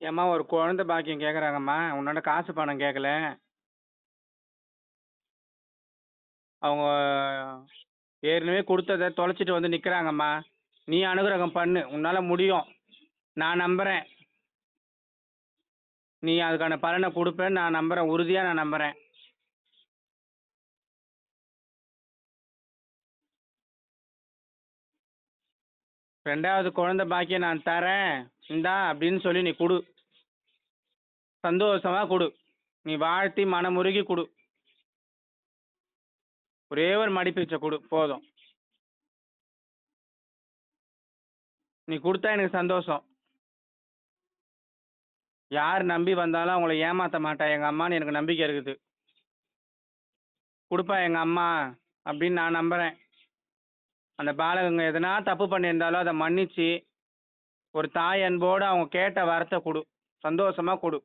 ஏம்மா ஒரு குழந்தை பாக்கியம் கேட்குறாங்கம்மா உன்னோட காசு பணம் கேட்கல அவங்க ஏற்கனவே கொடுத்ததை தொலைச்சிட்டு வந்து நிற்கிறாங்கம்மா நீ அனுகிரகம் பண்ணு. உன்னால் முடியும். நான் நம்புகிறேன் நீ அதுக்கான பலனை கொடுப்பேன்னு நான் நம்புகிறேன் உறுதியாக நான் நம்புகிறேன் ரெண்டாவது குழந்தை பாக்கியம் நான் தரேன். இந்தா அப்படின்னு சொல்லி நீ கொடு. சந்தோஷமா கொடு. நீ வாழ்த்தி மனமுருகி கொடு. ஒரே ஒரு மடிப்பிச்சை கொடு. போதும். நீ கொடுத்தா எனக்கு சந்தோஷம். யார் நம்பி வந்தாலும் அவங்கள ஏமாற்ற மாட்டேன் எங்கள் அம்மான்னு எனக்கு நம்பிக்கை இருக்குது. கொடுப்பா எங்கள் அம்மா அப்படின்னு நான் நம்புகிறேன் அந்த பாலகங்க எதனா தப்பு பண்ணியிருந்தாலும் அதை மன்னிச்சு ஒரு தாய் அன்போடு அவங்க கேட்ட வரத்தை கொடு. சந்தோஷமாக கொடு.